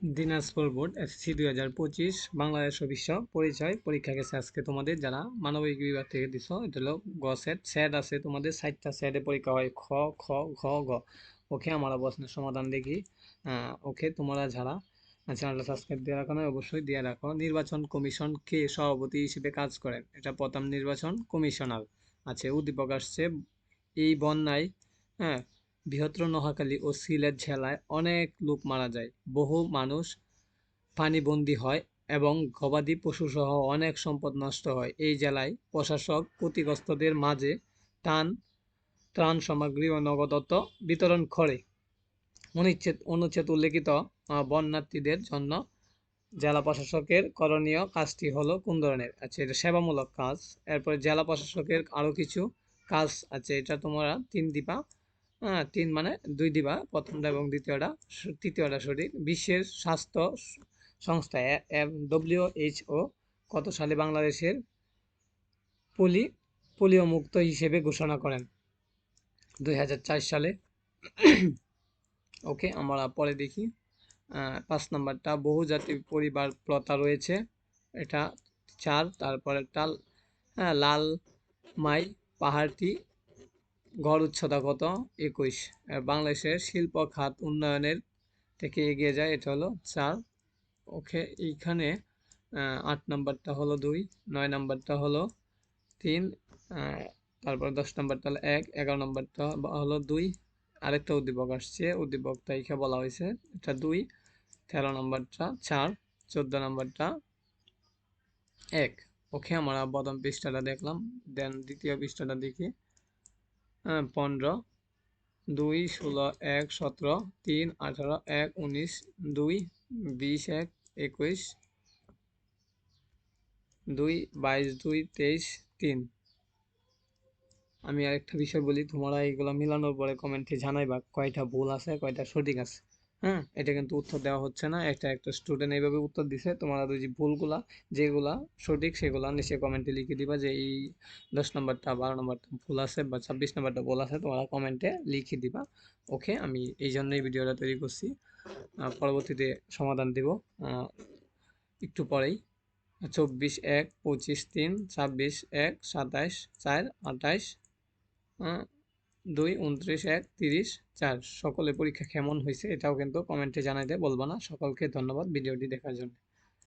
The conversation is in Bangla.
দিনাজপুর বোর্ড এসএসসি দুই হাজার পঁচিশ বাংলাদেশ বিশ্ব পরিচয় পরীক্ষা গেছে আজকে তোমাদের যারা মানবিক বিভাগ থেকে দিছো, এটা হলো গ সেট সেট আছে তোমাদের ষাটটা সেটে পরীক্ষা হয়, খ খ, ঘ, গ। ওকে, আমরা প্রশ্নের সমাধান দেখি। ওকে, তোমরা যারা চ্যানেলটা সাবস্ক্রাইব দিয়ে রাখো না অবশ্যই দিয়ে রাখো। নির্বাচন কমিশন কে সভাপতি হিসেবে কাজ করেন? এটা প্রথম নির্বাচন কমিশনার। আছে, উদ্দীপক আসছে, এই বন্যায় হ্যাঁ বৃহত্তর নোয়াখালী ও সিলেট জেলায় অনেক লোক মারা যায়। বহু মানুষ পানিবন্দী হয় এবং গবাদি পশুসহ অনেক সম্পদ নষ্ট হয়। এই জেলায় প্রশাসক ক্ষতিগ্রস্তদের মাঝে টান ত্রাণ সামগ্রী ও নগদত্ব বিতরণ করে। অনুচ্ছেদ অনুচ্ছেদ উল্লেখিত বন্যার্থীদের জন্য জেলা প্রশাসকের করণীয় কাজটি হলো কোন ধরনের? আচ্ছা এটা সেবামূলক কাজ। এরপরে জেলা প্রশাসকের আরও কিছু কাজ আছে, এটা তোমরা তিন হ্যাঁ তিন মানে দুই দিবা, প্রথমটা এবং দ্বিতীয়টা তৃতীয়টা সঠিক বিশ্বের স্বাস্থ্য সংস্থা ডব্লিউএইচও কত সালে বাংলাদেশের পলি পোলিও মুক্ত হিসেবে ঘোষণা করেন? দু হাজার চার সালে। ওকে, আমরা পরে দেখি। পাঁচ নাম্বারটা বহুজাতি পরিবার প্রথা রয়েছে। এটা চার তারপরেরটা লাল, মাই, পাহাড়টি গড় উচ্চতা কত? একুশ। বাংলাদেশের শিল্প খাত উন্নয়নের থেকে এগিয়ে যায়, এটা হলো চার। ওকে, এইখানে আট নাম্বারটা হলো দুই, নয় নাম্বারটা হলো তিন তারপর দশ নাম্বারটা হলো এক, এগারো নাম্বারটা হলো দুই। আরেকটা উদ্দীপক আসছে, উদ্দীপকটা এখানে বলা হয়েছে, এটা দুই, তেরো নাম্বারটা চার, চোদ্দ নাম্বারটা এক। ওকে, আমরা প্রথম পৃষ্ঠাটা দেখলাম, দেন দ্বিতীয় পৃষ্ঠাটা দেখি। পনেরো, দুই, ষোলো, এক, সতেরো, তিন, আঠারো, এক, উনিশ, দুই, বিশ, এক, একুশ, দুই, বাইশ, দুই, তেইশ, তিন। আমি আরেকটা বিষয় বলি, তোমরা এগুলো মিলানোর পরে কমেন্টে জানাইবা কয়টা ভুল আছে, কয়টা সঠিক আছে। হ্যাঁ এটা কিন্তু উত্তর দেওয়া হচ্ছে না। এটা একটা স্টুডেন্ট এইভাবে উত্তর দিছে। তোমরা যে ভুলগুলা, যেগুলা সঠিক, সেগুলা নিচে কমেন্টে লিখে দিবা যে এই দশ নম্বরটা, বারো নম্বরটা ভুল আছে বা ছাব্বিশ নম্বরটা ভুল আছে, তোমরা কমেন্টে লিখে দিবা। ওকে আমি এই জন্যই ভিডিওটা তৈরি করছি। পরবর্তীতে সমাধান দিব। একটু পরেই। চব্বিশ এক, পঁচিশ তিন, ছাব্বিশ এক, সাতাইশ চার, আঠাইশ দুই, উনত্রিশ, এক, তিরিশ, চার সকলে পরীক্ষা কেমন হয়েছে এটাও কিন্তু কমেন্টে জানাইতে বলব না। সকলকে ধন্যবাদ ভিডিওটি দেখার জন্য।